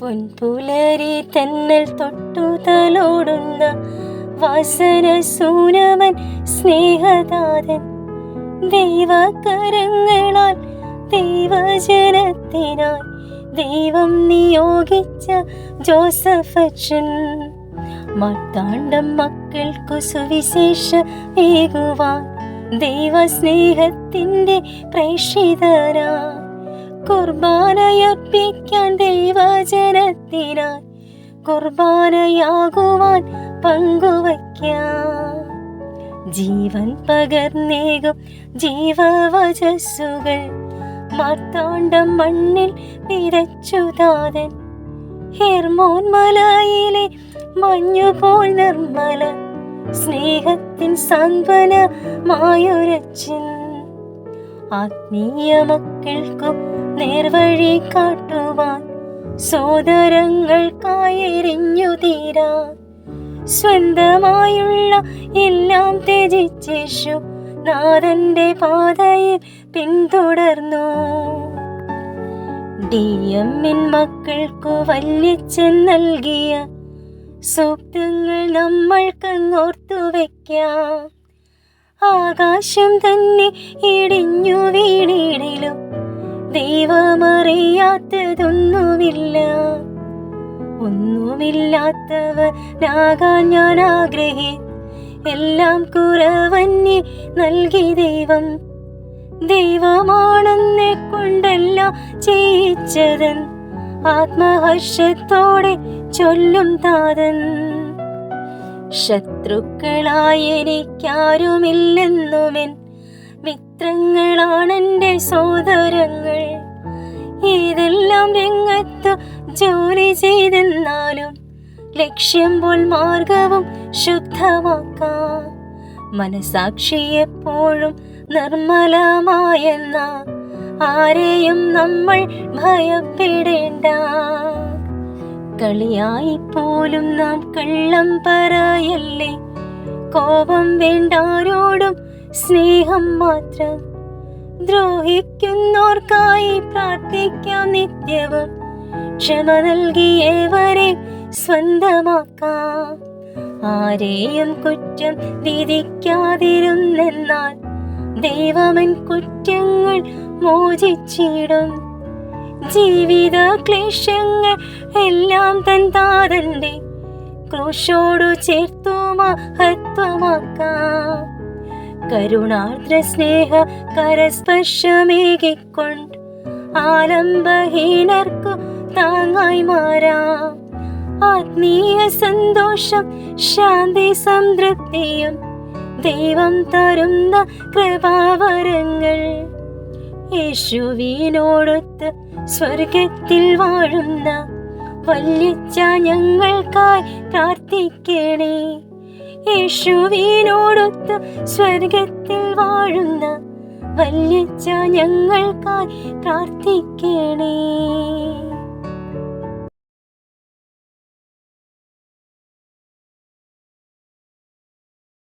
പൊൻപുലരി തന്നൽ തൊട്ടു തലോടുന്ന വാസന സൂനവൻ സ്നേഹദാതൻ. ദൈവകരങ്ങളാൽ ദൈവജനത്തിനായി ദൈവം നിയോഗിച്ച ജോസഫച്ചൻ. മാർത്താണ്ഡം മക്കൾക്കു സുവിശേഷ ഏകുവാൻ ദൈവസ്നേഹത്തിന്റെ പ്രേക്ഷിതരാ കുർബാനയർപ്പിക്കാൻ ദൈവജനത്തിനായി കുർബാനയാകുവാൻ പങ്കുവയ്ക്കാം. ജീവൻ പകർന്നേകും ജീവവചസ്സുകൾ മാർത്താണ്ഡം മണ്ണിൽ വിതച്ചുതാതൻ ഹെർമോൻ മലയിലെ മഞ്ഞുപോൽ നിർമ്മല സ്നേഹത്തിൻ സാന്ത്വന മായുരച്ചിൻ ആത്മീയ മക്കൾക്കും നേർവഴി കാട്ടുവാൻ സോദരങ്ങൾക്കായി എരിഞ്ഞു തീരാ. സ്വന്തമായുള്ള എല്ലാം ത്യജിച്ചേശു നാഥന്റെ പാതയിൽ പിന്തുടർന്നു. ഡി എമ്മിൻ മക്കൾക്കു വല്യച്ഛൻ നൽകിയ സൂക്തങ്ങൾ നമ്മൾക്കങ്ങോർത്തു വയ്ക്കാം ആകാശം തന്നെ ഇടിഞ്ഞു വീണിടിലും ദൈവമറിയാത്തതൊന്നുമില്ല. ഒന്നുമില്ലാത്തവനാകാൻ ഞാൻ ആഗ്രഹി. എല്ലാം കുറവന്യെ നൽകി ദൈവം. ദൈവമാണെന്നെ കൊണ്ടല്ല ചെയ്യിച്ചതൻ. ആത്മഹർഷത്തോടെ ചൊല്ലും താതൻ. ശത്രുക്കളായ എനിക്കാരുമില്ലെന്നുമെൻ സോദരങ്ങൾ ഏതെല്ലാം രംഗത്ത് ജോലി ചെയ്തെന്നാലും ലക്ഷ്യം പോൽ മാർഗവും ശുദ്ധമാക്കാം. മനസാക്ഷി എപ്പോഴും നിർമ്മലമായെന്ന ആരെയും നമ്മൾ ഭയപ്പെടേണ്ട. കളിയായി പോലും നാം കള്ളം പറയല്ലേ? കോപം വേണ്ടാരോടും സ്നേഹം മാത്രം. ദ്രോഹിക്കുന്നോർക്കായി പ്രാർത്ഥിക്കാം നിത്യവും. ക്ഷമ നൽകിയവരെ സ്വന്തമാക്കാം. ആരെയും കുറ്റം വിധിക്കാതിരുന്നെന്നാൽ ദൈവമൻ കുറ്റങ്ങൾ മോചിച്ചിടും. ജീവിത ക്ലേശങ്ങൾ എല്ലാം തൻ താതന്റെ ക്രൂശോടു ചേർത്തു മഹത്വമാക്കാം. കരുണാർദ്ര സ്നേഹ കരസ്പർശമേകിക്കൊണ്ട് ആലംബഹീനർക്കു താങ്ങായി മാറാം. ആത്മീയ സന്തോഷം ശാന്തി സംതൃപ്തിയും ദൈവം തരുന്ന കൃപാവരങ്ങൾ യേശുവിനോടൊത്ത് സ്വർഗത്തിൽ വാഴുന്ന വല്യച്ച ഞങ്ങൾക്കായി പ്രാർത്ഥിക്കണേ. യേശുവിനോടൊത്ത് സ്വർഗത്തിൽ വാഴുന്ന വല്യച്ച ഞങ്ങൾക്കായി പ്രാർത്ഥിക്കണേ.